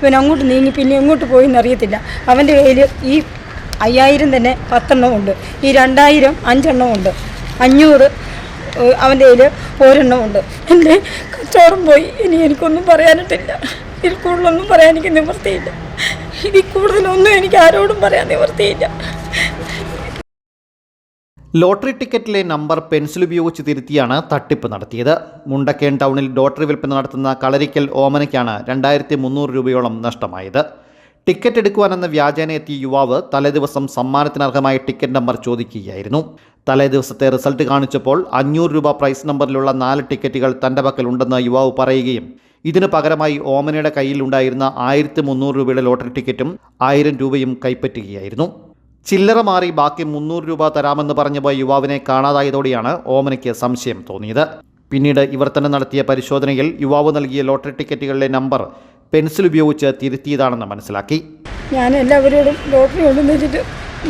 ഇവൻ അങ്ങോട്ട് നീങ്ങി പിന്നെ എങ്ങോട്ട് പോയി എന്നറിയത്തില്ല അവന്റെ കയ്യിൽ ഈ അയ്യായിരം തന്നെ പത്തെണ്ണം ഉണ്ട്. ഈ രണ്ടായിരം അഞ്ചെണ്ണം ഉണ്ട്. അഞ്ഞൂറ് അവന്റെ കയ്യിൽ ഒരെണ്ണം ഉണ്ട്. എന്റെ കച്ചവടം പോയി. ഇനി എനിക്കൊന്നും പറയാനിട്ടില്ല. ഇതിൽ കൂടുതലൊന്നും പറയാൻ എനിക്ക് നിവൃത്തിയില്ല. ഇതിൽ കൂടുതലൊന്നും എനിക്ക് ആരോടും പറയാൻ നിവൃത്തിയില്ല. ലോട്ടറി ടിക്കറ്റിലെ നമ്പർ പെൻസിൽ ഉപയോഗിച്ച് തിരുത്തിയാണ് തട്ടിപ്പ് നടത്തിയത്. മുണ്ടക്കേൻ ടൗണിൽ ലോട്ടറി വിൽപ്പന നടത്തുന്ന കളരിക്കൽ ഓമനയ്ക്കാണ് രണ്ടായിരത്തി മുന്നൂറ് രൂപയോളം നഷ്ടമായത്. ടിക്കറ്റ് എടുക്കുവാനെന്ന വ്യാജേന എത്തിയ യുവാവ് തലേദിവസം സമ്മാനത്തിനർഹമായ ടിക്കറ്റ് നമ്പർ ചോദിക്കുകയായിരുന്നു. തലേദിവസത്തെ റിസൾട്ട് കാണിച്ചപ്പോൾ അഞ്ഞൂറ് രൂപ പ്രൈസ് നമ്പറിലുള്ള നാല് ടിക്കറ്റുകൾ തന്റെ പക്കലുണ്ടെന്ന് യുവാവ് പറയുകയും ഇതിന് പകരമായി ഓമനയുടെ കയ്യിലുണ്ടായിരുന്ന ആയിരത്തി മുന്നൂറ് രൂപയുടെ ലോട്ടറി ടിക്കറ്റും ആയിരം രൂപയും കൈപ്പറ്റുകയായിരുന്നു. ചില്ലറ മാറി ബാക്കി മുന്നൂറ് രൂപ തരാമെന്ന് പറഞ്ഞു പോയ യുവാവിനെ കാണാതായതോടെയാണ് ഓമനയ്ക്ക് സംശയം തോന്നിയത്. പിന്നീട് ഇവർ തന്നെ നടത്തിയ പരിശോധനയിൽ യുവാവ് നൽകിയ ലോട്ടറി ടിക്കറ്റുകളിലെ നമ്പർ പെൻസിൽ ഉപയോഗിച്ച് തിരുത്തിയതാണെന്ന് മനസ്സിലാക്കി. ഞാൻ എല്ലാവരോടും ലോട്ടറി ഉണ്ടെന്ന് വെച്ചിട്ട്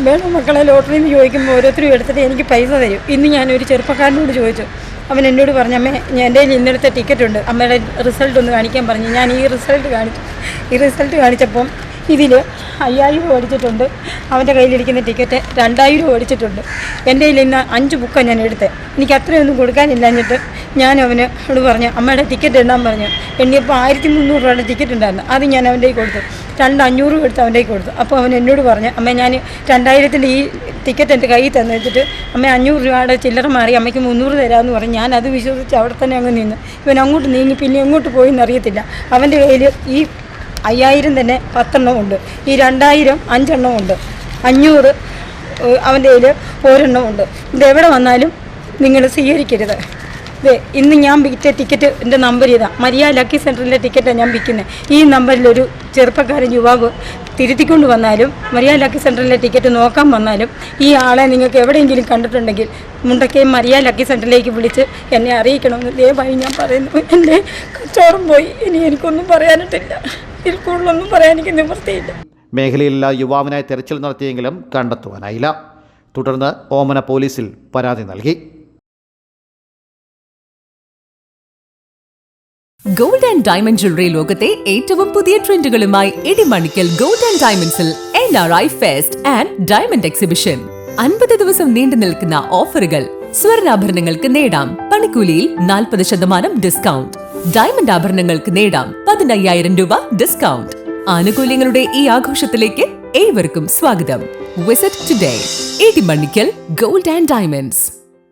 വേണം മക്കളെ ലോട്ടറി എന്ന് ചോദിക്കുമ്പോൾ ഓരോരുത്തരും എടുത്തിട്ട് എനിക്ക് പൈസ തരും. ഇന്ന് ഞാനൊരു ചെറുപ്പക്കാരനോട് ചോദിച്ചു. അവൻ എന്നോട് പറഞ്ഞു അമ്മേ എന്റെ കയ്യിൽ ഇന്നലത്തെ ടിക്കറ്റ് ഉണ്ട്. അമ്മയുടെ റിസൾട്ട് ഒന്ന് കാണിക്കാൻ പറഞ്ഞു. ഞാൻ ഈ റിസൾട്ട് കാണിച്ചു. ഈ റിസൾട്ട് കാണിച്ചപ്പം ഇതിൽ അയ്യായിരം രൂപ ഓടിച്ചിട്ടുണ്ട് അവന്റെ കയ്യിലിരിക്കുന്ന ടിക്കറ്റ് രണ്ടായിരം രൂപ ഓടിച്ചിട്ടുണ്ട് എന്റെ കയ്യിൽ ഇന്ന് അഞ്ച് ബുക്കാണ് ഞാൻ എടുത്തത് എനിക്ക് അത്രയൊന്നും കൊടുക്കാനില്ലഞ്ഞിട്ട് ഞാൻ അവന് അവിടെ പറഞ്ഞു അമ്മയുടെ ടിക്കറ്റ് എണ്ണാൻ പറഞ്ഞു. എണ്ണിയപ്പോൾ ആയിരത്തി മുന്നൂറ് രൂപയുടെ ടിക്കറ്റ് ഉണ്ടായിരുന്നു. അത് ഞാൻ അവന്റെ കയ്യിൽ കൊടുത്തു. രണ്ട് അഞ്ഞൂറ് രൂപ എടുത്ത് അവന്റെ കയ്യിൽ കൊടുത്തു. അപ്പോൾ അവൻ എന്നോട് പറഞ്ഞു അമ്മ ഞാൻ രണ്ടായിരത്തിന്റെ ഈ ടിക്കറ്റ് എന്റെ കയ്യിൽ തന്നു. അമ്മ അഞ്ഞൂറ് രൂപയുടെ ചില്ലറ മാറി അമ്മയ്ക്ക് മുന്നൂറ് തരാമെന്ന് പറഞ്ഞു. ഞാൻ അത് വിശ്വസിച്ച് അവിടെ തന്നെ അങ്ങ് നിന്ന്. ഇവൻ അങ്ങോട്ട് നീങ്ങി പിന്നെ എങ്ങോട്ട് പോയി എന്നറിയത്തില്ല. അവന്റെ കയ്യിൽ ഈ അയ്യായിരം തന്നെ പത്തെണ്ണം ഉണ്ട്. ഈ രണ്ടായിരം അഞ്ചെണ്ണം ഉണ്ട്. അഞ്ഞൂറ് അവന്റെ കയ്യിൽ ഒരെണ്ണം ഉണ്ട്. ഇതെവിടെ വന്നാലും നിങ്ങൾ സ്വീകരിക്കരുത്. ദേ ഇന്ന് ഞാൻ വിറ്റ ടിക്കറ്റ് എന്റെ നമ്പർ ഇതാ. മരിയ ലക്കി സെന്ററിന്റെ ടിക്കറ്റാണ് ഞാൻ വിൽക്കുന്നത് ഈ നമ്പറിലൊരു ചെറുപ്പക്കാരൻ യുവാവ് തിരുത്തിക്കൊണ്ട് വന്നാലും മരിയ ലക്കി സെന്ററിലെ ടിക്കറ്റ് നോക്കാൻ വന്നാലും ഈ ആളെ നിങ്ങൾക്ക് എവിടെയെങ്കിലും കണ്ടിട്ടുണ്ടെങ്കിൽ മുണ്ടക്കയും മരിയ ലക്കി സെന്ററിലേക്ക് വിളിച്ച് എന്നെ അറിയിക്കണമെന്ന് ദയവായി ഞാൻ പറയുന്നു. എന്റെ കച്ചവടം പോയി. ഇനി എനിക്കൊന്നും പറയാനിട്ടില്ല. ഇതിൽ കൂടുതലൊന്നും പറയാൻ എനിക്ക് നിവൃത്തിയില്ല. മേഖലയിൽ യുവാവിനായി തെരച്ചിൽ നടത്തിയെങ്കിലും കണ്ടെത്തുവാനായില്ല. തുടർന്ന് ഓമന പോലീസിൽ പരാതി നൽകി. ഗോൾഡ് ആൻഡ് ഡയമണ്ട് ജ്വല്ലറി ലോകത്തെ ഏറ്റവും പുതിയ ട്രെൻഡുകളുമായി ഇടിമണിക്കൽ ഗോൾഡ് ആൻഡ് ഡയമണ്ട്സിൽ N R I fest and diamond exhibition അൻപത് ദിവസം നീണ്ടു നിൽക്കുന്ന ഓഫറുകൾ സ്വർണാഭരണങ്ങൾക്ക് നേടാം. പണിക്കൂലിയിൽ നാൽപ്പത് ശതമാനം ഡിസ്കൗണ്ട് ഡയമണ്ട് ആഭരണങ്ങൾക്ക് നേടാം പതിനയ്യായിരം രൂപ ഡിസ്കൗണ്ട് ആനുകൂല്യങ്ങളുടെ ഈ ആഘോഷത്തിലേക്ക് ഏവർക്കും സ്വാഗതം. Visit today Idimannickal gold and diamonds